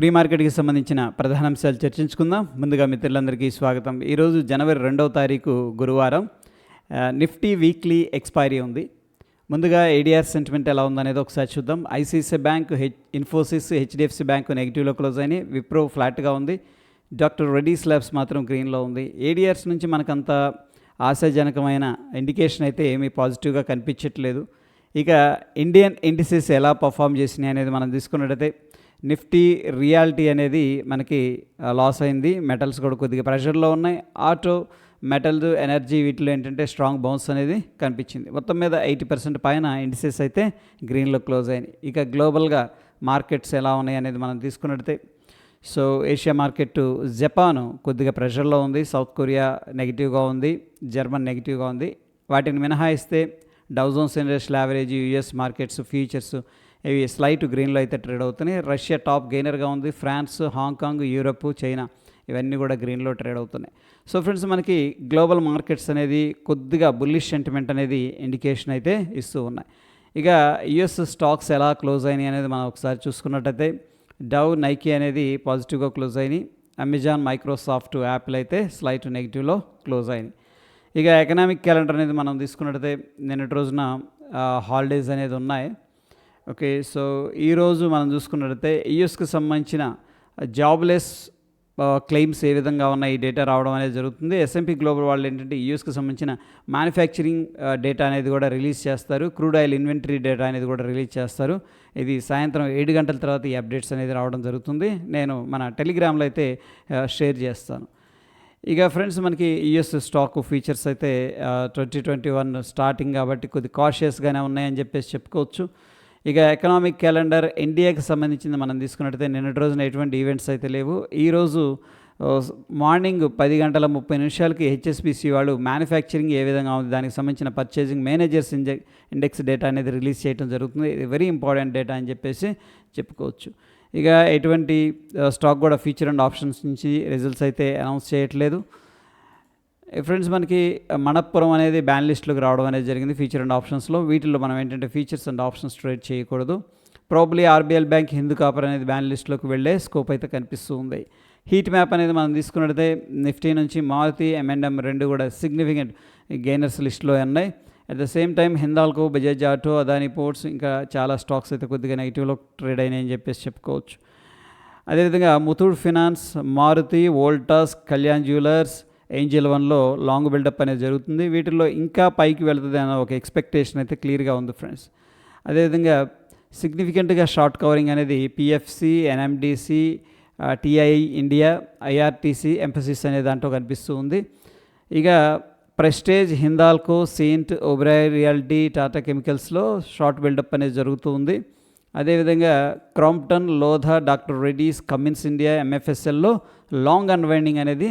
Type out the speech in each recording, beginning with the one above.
Free మార్కెట్కి సంబంధించిన ప్రధాన అంశాలు చర్చించుకుందాం. ముందుగా మిత్రులందరికీ స్వాగతం. ఈరోజు జనవరి రెండవ తారీఖు గురువారం. నిఫ్టీ వీక్లీ ఎక్స్పైరీ ఉంది. ముందుగా ఏడిఆర్ సెంటిమెంట్ ఎలా ఉందనేది ఒకసారి చూద్దాం. ICICI bank H Infosys HDFC bank నెగిటివ్లో close అయినాయి. విప్రో ఫ్లాట్గా ఉంది. డాక్టర్ రెడ్డీస్ ల్యాబ్స్ మాత్రం గ్రీన్లో ఉంది. ఏడిఆర్స్ నుంచి మనకంత ఆశాజనకమైన ఇండికేషన్ అయితే ఏమీ పాజిటివ్గా కనిపించట్లేదు. ఇక ఇండియన్ ఇండిసెస్ ఎలా పర్ఫామ్ చేసినాయి అనేది మనం తీసుకున్నట్టయితే నిఫ్టీ రియాలిటీ అనేది మనకి లాస్ అయింది. మెటల్స్ కూడా కొద్దిగా ప్రెషర్లో ఉన్నాయి. ఆటో మెటల్స్ ఎనర్జీ వీటిలో ఏంటంటే స్ట్రాంగ్ బౌన్స్ అనేది కనిపించింది. మొత్తం మీద ఎయిటీ పర్సెంట్ పైన ఇండిసెస్ అయితే గ్రీన్లో క్లోజ్ అయినాయి. ఇక గ్లోబల్గా మార్కెట్స్ ఎలా ఉన్నాయి అనేది మనం తీసుకున్నట్టయితే సో ఏషియా మార్కెట్ జపాన్ కొద్దిగా ప్రెషర్లో ఉంది. సౌత్ కొరియా నెగిటివ్గా ఉంది. జర్మన్ నెగిటివ్గా ఉంది. వాటిని మినహాయిస్తే Dow Jones industrial average US markets futures ఇవి స్లైట్ గ్రీన్లో అయితే ట్రేడ్ అవుతున్నాయి. రష్యా టాప్ గెయినర్గా ఉంది. ఫ్రాన్స్ హాంకాంగ్ యూరప్ చైనా ఇవన్నీ కూడా గ్రీన్లో ట్రేడ్ అవుతున్నాయి. సో ఫ్రెండ్స్ మనకి గ్లోబల్ మార్కెట్స్ అనేది కొద్దిగా బుల్లిష్ సెంటిమెంట్ అనేది ఇండికేషన్ అయితే ఇస్తూ ఉన్నాయి. ఇక యుఎస్ స్టాక్స్ ఎలా క్లోజ్ అయినాయి అనేది మనం ఒకసారి చూసుకున్నట్టయితే డవ్ నైకీ అనేది పాజిటివ్గా క్లోజ్ అయినాయి. అమెజాన్ మైక్రోసాఫ్ట్ యాపిల్ అయితే స్లైట్ నెగిటివ్లో క్లోజ్ అయినాయి. ఇక ఎకనామిక్ క్యాలెండర్ అనేది మనం తీసుకున్నట్టయితే నిన్నటి రోజున హాలిడేస్ అనేది ఉన్నాయి. ఓకే సో ఈరోజు మనం చూసుకున్నట్టయితే యూఎస్కి సంబంధించిన జాబ్లెస్ క్లెయిమ్స్ ఏ విధంగా ఉన్నాయి ఈ డేటా రావడం అనేది జరుగుతుంది. ఎస్ఎంపీ గ్లోబల్ వాళ్ళు ఏంటంటే యూఎస్కి సంబంధించిన మ్యానుఫ్యాక్చరింగ్ డేటా అనేది కూడా రిలీజ్ చేస్తారు. క్రూడ్ ఆయిల్ ఇన్వెంటరీ డేటా అనేది కూడా రిలీజ్ చేస్తారు. ఇది సాయంత్రం ఏడు గంటల తర్వాత ఈ అప్డేట్స్ అనేది రావడం జరుగుతుంది. నేను మన టెలిగ్రామ్లో అయితే షేర్ చేస్తాను. ఇక ఫ్రెండ్స్ మనకి యుఎస్ స్టాక్ ఫీచర్స్ అయితే ట్వంటీ ట్వంటీ వన్ స్టార్టింగ్ కాబట్టి కొద్ది కాషియస్గానే ఉన్నాయని చెప్పేసి చెప్పుకోవచ్చు. ఇక ఎకనామిక్ క్యాలెండర్ ఇండియాకి సంబంధించింది మనం తీసుకున్నట్టయితే నిన్నటి రోజున ఎటువంటి ఈవెంట్స్ అయితే లేవు. ఈరోజు మార్నింగ్ పది గంటల ముప్పై నిమిషాలకి హెచ్ఎస్బిసి వాళ్ళు మ్యానుఫ్యాక్చరింగ్ ఏ విధంగా ఉంది దానికి సంబంధించిన పర్చేసింగ్ మేనేజర్స్ ఇండెక్స్ డేటా అనేది రిలీజ్ చేయడం జరుగుతుంది. ఇది వెరీ ఇంపార్టెంట్ డేటా అని చెప్పేసి చెప్పుకోవచ్చు. ఇక ఎటువంటి స్టాక్ కూడా ఫీచర్ అండ్ ఆప్షన్స్ నుంచి రిజల్ట్స్ అయితే అనౌన్స్ చేయట్లేదు. ఫ్రెండ్స్ మనకి మనప్పురం అనేది బ్యాన్ లిస్ట్లోకి రావడం అనేది జరిగింది ఫీచర్ అండ్ ఆప్షన్స్లో వీటిల్లో మనం ఏంటంటే ఫీచర్స్ అండ్ ఆప్షన్స్ ట్రేడ్ చేయకూడదు. Probably RBL bank Hindu copper అనేది బ్యాన్ లిస్ట్లోకి వెళ్ళే స్కోప్ అయితే కనిపిస్తూ ఉంది. హీట్ మ్యాప్ అనేది మనం తీసుకున్నట్టయితే నిఫ్టీ నుంచి మారుతి ఎంఎండ్ఎం రెండు కూడా సిగ్నిఫికెంట్ గెయినర్స్ లిస్ట్లో ఉన్నాయి. At the same time Hindalco Bajaj auto Adani ports ఇంకా చాలా స్టాక్స్ అయితే కొద్దిగా నెగిటివ్లో ట్రేడ్ అయినాయని చెప్పేసి చెప్పుకోవచ్చు. అదేవిధంగా Muthoot finance Maruti Voltas Kalyan jewellers angel వన్లో లాంగ్ బిల్డప్ అనేది జరుగుతుంది. వీటిల్లో ఇంకా పైకి వెళ్తుంది అన్న ఒక ఎక్స్పెక్టేషన్ అయితే క్లియర్గా ఉంది ఫ్రెండ్స్ అదేవిధంగా సిగ్నిఫికెంట్గా షార్ట్ కవరింగ్ అనేది PFC NMDC TI India IRCTC Mphasis అనే దాంట్లో కనిపిస్తూ ఉంది. ఇక Prestige Hindalco saint Oberoi realty Tata కెమికల్స్లో short buildup అనేది జరుగుతూ ఉంది. అదేవిధంగా Crompton Lodha doctor Reddy's Cummins India ఎంఎఫ్ఎస్ఎల్లో long unwinding అనేది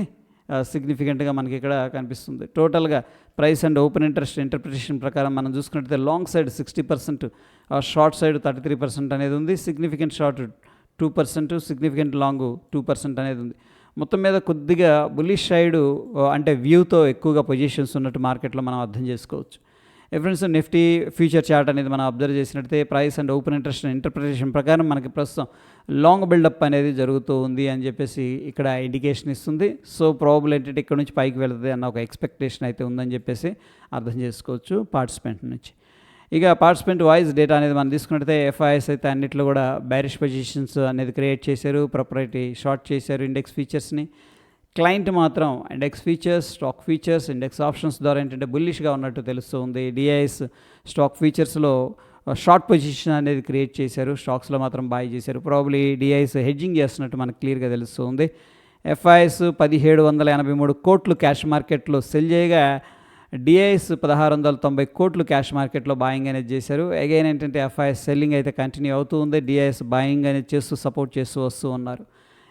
సిగ్నిఫికెంట్గా మనకి ఇక్కడ కనిపిస్తుంది. టోటల్గా price and open interest interpretation ప్రకారం మనం చూసుకున్నట్లయితే long side sixty percent short side thirty three percent అనేది ఉంది. Significant short two percent significant long two percent అనేది ఉంది. మొత్తం మీద కొద్దిగా బులిష్ సైడ్ అంటే వ్యూతో ఎక్కువగా పొజిషన్స్ ఉన్నట్టు మార్కెట్లో మనం అర్థం చేసుకోవచ్చు. ఫ్రెండ్స్ నిఫ్టీ ఫ్యూచర్ చార్ట్ అనేది మనం అబ్జర్వ్ చేసినట్టయితే price and open interest interpretation ప్రకారం మనకి ప్రస్తుతం లాంగ్ బిల్డప్ అనేది జరుగుతూ ఉంది అని చెప్పేసి ఇక్కడ ఇండికేషన్ ఇస్తుంది. సో ప్రాబుల్ ఏంటంటే ఇక్కడ నుంచి పైకి వెళ్తుంది అన్న ఒక ఎక్స్పెక్టేషన్ అయితే ఉందని చెప్పేసి అర్థం చేసుకోవచ్చు పార్టిసిపెంట్ నుంచి. ఇక పార్టిసిపెంట్ వాయిస్ డేటా అనేది మనం తీసుకున్నట్టయితే ఎఫ్ఐఎస్ అయితే అన్నిట్లో కూడా బ్యారిష్ పొజిషన్స్ అనేది క్రియేట్ చేశారు ప్రొపరేటీ షార్ట్ చేశారు ఇండెక్స్ ఫీచర్స్ని క్లయింట్ మాత్రం index futures stock futures index options ద్వారా ఏంటంటే బుల్లిష్గా ఉన్నట్టు తెలుస్తుంది. డిఐఎస్ స్టాక్ ఫీచర్స్లో షార్ట్ పొజిషన్ అనేది క్రియేట్ చేశారు. స్టాక్స్లో మాత్రం బాయ్ చేశారు. ప్రాబ్లీ డిఐఎస్ హెడ్జింగ్ చేస్తున్నట్టు మనకు క్లియర్గా తెలుస్తుంది. ఎఫ్ఐఎస్ పదిహేడు వందల ఎనభై మూడు కోట్లు క్యాష్ మార్కెట్లో సెల్ చేయగా డిఐఎస్ పదహారు వందల తొంభై కోట్లు క్యాష్ మార్కెట్లో బాయింగ్ అనేది చేశారు. అగైన్ ఏంటంటే ఎఫ్ఐఎస్ సెల్లింగ్ అయితే కంటిన్యూ అవుతూ ఉంది. డిఐఎస్ బాయింగ్ అనేది చేస్తూ సపోర్ట్ చేస్తూ వస్తూ ఉన్నారు.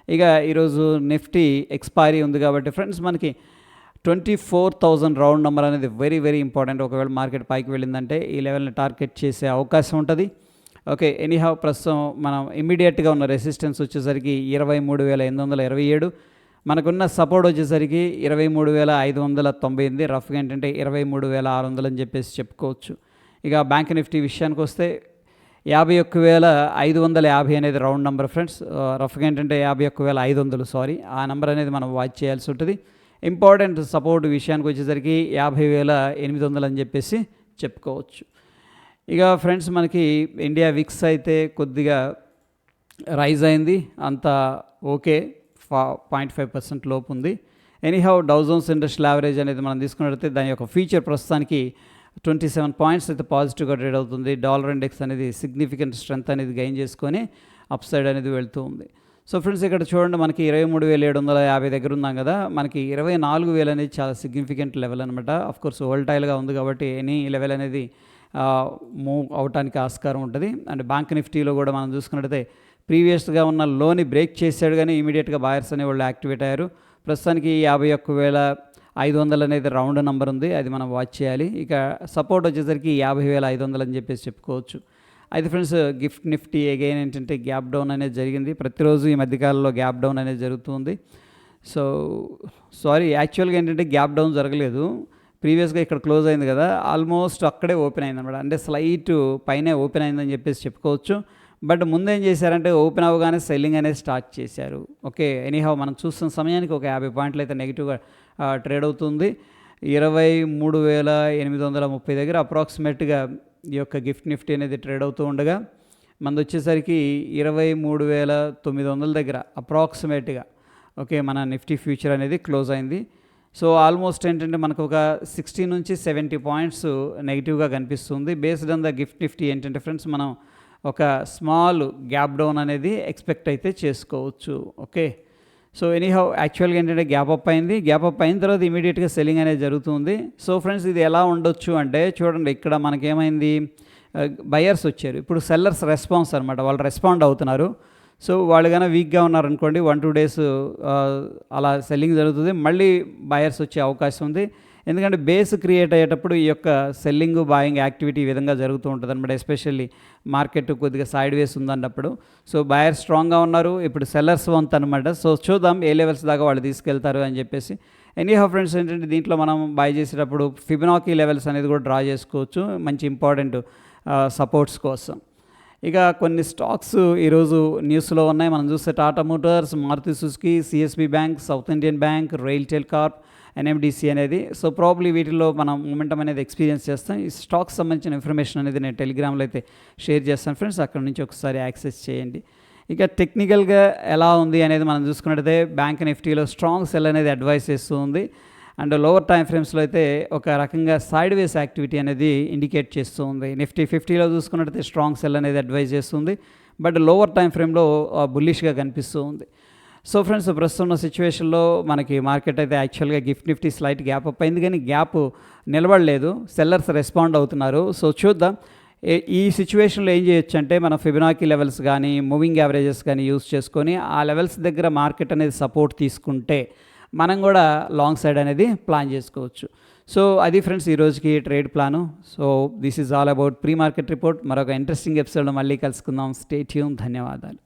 ఇక ఈరోజు నిఫ్టీ ఎక్స్పైరీ ఉంది కాబట్టి ఫ్రెండ్స్ మనకి twenty four thousand round number అనేది వెరీ వెరీ ఇంపార్టెంట్ ఒకవేళ మార్కెట్ పైకి వెళ్ళిందంటే ఈ లెవెల్ని టార్గెట్ చేసే అవకాశం ఉంటుంది. ఓకే ఎనీహావ్ ప్రస్తుతం మనం ఇమీడియట్గా ఉన్న రెసిస్టెన్స్ వచ్చేసరికి ఇరవై మూడు వేల ఎనిమిది వందల ఇరవై ఏడు. మనకున్న సపోర్ట్ వచ్చేసరికి ఇరవై మూడు వేల ఐదు వందల తొంభై ఎనిమిది. రఫ్గా ఏంటంటే ఇరవై మూడు వేల ఆరు వందలు అని చెప్పేసి చెప్పుకోవచ్చు. ఇక బ్యాంక్ నిఫ్టీ విషయానికి వస్తే యాభై ఒక్క వేల ఐదు వందల యాభై అనేది రౌండ్ నెంబర్ ఫ్రెండ్స్. రఫ్గా ఏంటంటే యాభై ఒక్క వేల ఐదు వందలు సారీ. ఆ నెంబర్ అనేది మనం వాచ్ చేయాల్సి ఉంటుంది. ఇంపార్టెంట్ సపోర్ట్ విషయానికి వచ్చేసరికి యాభై వేల ఎనిమిది వందలు అని చెప్పేసి చెప్పుకోవచ్చు. ఇక ఫ్రెండ్స్ మనకి ఇండియా విక్స్ అయితే కొద్దిగా రైజ్ అయింది. అంత ఓకే. పాయింట్ ఫైవ్ పర్సెంట్ లోపు ఉంది ఎనీహౌ డౌజోన్స్ ఇండస్ట్రియల్ యావరేజ్ అనేది మనం తీసుకున్నట్లయితే దాని యొక్క ఫీచర్ ప్రస్తుతానికి ట్వంటీ సెవెన్ పాయింట్స్ అయితే పాజిటివ్గా ట్రేడ్ అవుతుంది. డాలర్ ఇండెక్స్ అనేది సిగ్నిఫికెంట్ స్ట్రెంత్ అనేది గెయిన్ చేసుకొని అప్ సైడ్ అనేది వెళ్తూ ఉంది. సో ఫ్రెండ్స్ ఇక్కడ చూడండి మనకి ఇరవై మూడు వేల ఏడు వందల యాభై దగ్గర ఉన్నాం కదా. మనకి ఇరవై నాలుగు వేలు అనేది చాలా సిగ్నిఫికెంట్ లెవెల్ అనమాట అఫ్ కోర్స్ వోల్టైల్గా ఉంది కాబట్టి ఎనీ లెవెల్ అనేది మూవ్ అవటానికి ఆస్కారం ఉంటుంది. అండ్ బ్యాంక్ నిఫ్టీలో కూడా మనం చూసుకున్నట్టయితే ప్రీవియస్గా ఉన్న లోని బ్రేక్ చేశాడు కానీ ఇమీడియట్గా బాయర్స్ అనే వాళ్ళు యాక్టివేట్ అయ్యారు. ప్రస్తుతానికి యాభై ఒక్క వేల ఐదు వందలు అనేది రౌండ్ నెంబర్ ఉంది. అది మనం వాచ్ చేయాలి. ఇక సపోర్ట్ వచ్చేసరికి యాభై వేల ఐదు వందలు అని చెప్పేసి చెప్పుకోవచ్చు. అయితే ఫ్రెండ్స్ గిఫ్ట్ నిఫ్టీ అగైన్ ఏంటంటే గ్యాప్ డౌన్ అనేది జరిగింది. ప్రతిరోజు ఈ మధ్యకాలంలో గ్యాప్ డౌన్ అనేది జరుగుతుంది. సో సారీ యాక్చువల్గా ఏంటంటే గ్యాప్ డౌన్ జరగలేదు. ప్రీవియస్గా ఇక్కడ క్లోజ్ అయింది కదా. ఆల్మోస్ట్ అక్కడే ఓపెన్ అయింది అనమాట అంటే స్లైట్ పైనే ఓపెన్ అయిందని చెప్పేసి చెప్పుకోవచ్చు. బట్ ముందేం చేశారంటే ఓపెన్ అవ్వగానే సెల్లింగ్ అనేది స్టార్ట్ చేశారు. ఓకే ఎనీహౌ మనం చూస్తున్న సమయానికి ఒక యాభై పాయింట్లు అయితే నెగిటివ్గా ట్రేడ్ అవుతుంది. ఇరవై మూడు వేల ఎనిమిది వందల ముప్పై దగ్గర అప్రాక్సిమేట్గా ఈ యొక్క గిఫ్ట్ నిఫ్టీ అనేది ట్రేడ్ అవుతూ ఉండగా మనది వచ్చేసరికి ఇరవై మూడు వేల తొమ్మిది వందల దగ్గర అప్రాక్సిమేట్గా ఓకే మన నిఫ్టీ ఫ్యూచర్ అనేది క్లోజ్ అయింది. సో ఆల్మోస్ట్ ఏంటంటే మనకు ఒక సిక్స్టీ నుంచి సెవెంటీ పాయింట్స్ నెగిటివ్గా కనిపిస్తుంది. Based on the gift Nifty ఏంటంటే ఫ్రెండ్స్ మనం ఒక స్మాల్ గ్యాప్ డౌన్ అనేది ఎక్స్పెక్ట్ అయితే చేసుకోవచ్చు. ఓకే? సో ఎనీహౌ యాక్చువల్గా ఏంటంటే గ్యాప్ అప్ అయింది. గ్యాప్ అప్ అయిన తర్వాత ఇమీడియట్గా సెల్లింగ్ అనేది జరుగుతుంది. సో ఫ్రెండ్స్ ఇది ఎలా ఉండొచ్చు అంటే చూడండి ఇక్కడ మనకేమైంది? బయర్స్ వచ్చారు. ఇప్పుడు సెల్లర్స్ రెస్పాన్స్ అనమాట వాళ్ళు రెస్పాండ్ అవుతున్నారు. సో వాళ్ళు కన్నా వీక్గా ఉన్నారనుకోండి వన్ టూ డేస్ అలా సెల్లింగ్ జరుగుతుంది. మళ్ళీ బయర్స్ వచ్చే అవకాశం ఉంది. ఎందుకంటే బేస్ క్రియేట్ అయ్యేటప్పుడు ఈ యొక్క సెల్లింగ్ బాయింగ్ యాక్టివిటీ ఈ విధంగా జరుగుతూ ఉంటుంది అనమాట ఎస్పెషల్లీ మార్కెట్ కొద్దిగా సైడ్ వేస్ ఉందన్నప్పుడు. సో బయర్ స్ట్రాంగ్గా ఉన్నారు. ఇప్పుడు సెల్లర్స్ వంత్ అనమాట సో చూద్దాం ఏ లెవెల్స్ దాకా వాళ్ళు తీసుకెళ్తారు అని చెప్పేసి. ఎనీ హౌ ఫ్రెండ్స్ ఏంటంటే దీంట్లో మనం బై చేసేటప్పుడు ఫిబినాకీ లెవెల్స్ అనేది కూడా డ్రా చేసుకోవచ్చు. మంచి ఇంపార్టెంట్ సపోర్ట్స్ కోసం. ఇక కొన్ని స్టాక్స్ ఈరోజు న్యూస్లో ఉన్నాయి. మనం చూస్తే Tata motors Maruti Suzuki CSB bank south Indian bank RailTel corp NMDC అనేది. సో ప్రాబ్లీ వీటిలో మనం మూమెంటం అనేది ఎక్స్పీరియన్స్ చేస్తాం. ఈ స్టాక్స్ సంబంధించిన ఇన్ఫర్మేషన్ అనేది నేను టెలిగ్రామ్లో అయితే షేర్ చేస్తాను ఫ్రెండ్స్ అక్కడ నుంచి ఒకసారి యాక్సెస్ చేయండి. ఇక టెక్నికల్గా ఎలా ఉంది అనేది మనం చూసుకున్నట్టయితే బ్యాంక్ నిఫ్టీలో స్ట్రాంగ్ సెల్ అనేది అడ్వైస్ చేస్తూ ఉంది. అండ్ లోవర్ టైం ఫ్రేమ్స్లో అయితే ఒక రకంగా సైడ్ వేస్ యాక్టివిటీ అనేది ఇండికేట్ చేస్తూ ఉంది. నిఫ్టీ ఫిఫ్టీలో చూసుకున్నట్టయితే స్ట్రాంగ్ సెల్ అనేది అడ్వైజ్ చేస్తుంది బట్ లోవర్ టైం ఫ్రేమ్లో బుల్లిష్గా కనిపిస్తూ ఉంది. సో ఫ్రెండ్స్ ప్రస్తుతం ఉన్న సిచ్యువేషన్లో మనకి మార్కెట్ అయితే యాక్చువల్గా gift Nifty slight gap up అయింది కానీ గ్యాప్ నిలబడలేదు. సెల్లర్స్ రెస్పాండ్ అవుతున్నారు. సో చూద్దాం. ఈ సిచ్యువేషన్లో ఏం చేయొచ్చు అంటే మన ఫిబినాకి లెవెల్స్ కానీ మూవింగ్ యావరేజెస్ కానీ యూస్ చేసుకొని ఆ లెవెల్స్ దగ్గర మార్కెట్ అనేది సపోర్ట్ తీసుకుంటే మనం కూడా లాంగ్ సైడ్ అనేది ప్లాన్ చేసుకోవచ్చు. సో అది ఫ్రెండ్స్ ఈ రోజుకి trade plan so this is all about pre market report మరొక ఇంట్రెస్టింగ్ ఎపిసోడ్ మళ్ళీ కలుసుకుందాం. స్టేట్యూమ్ ధన్యవాదాలు.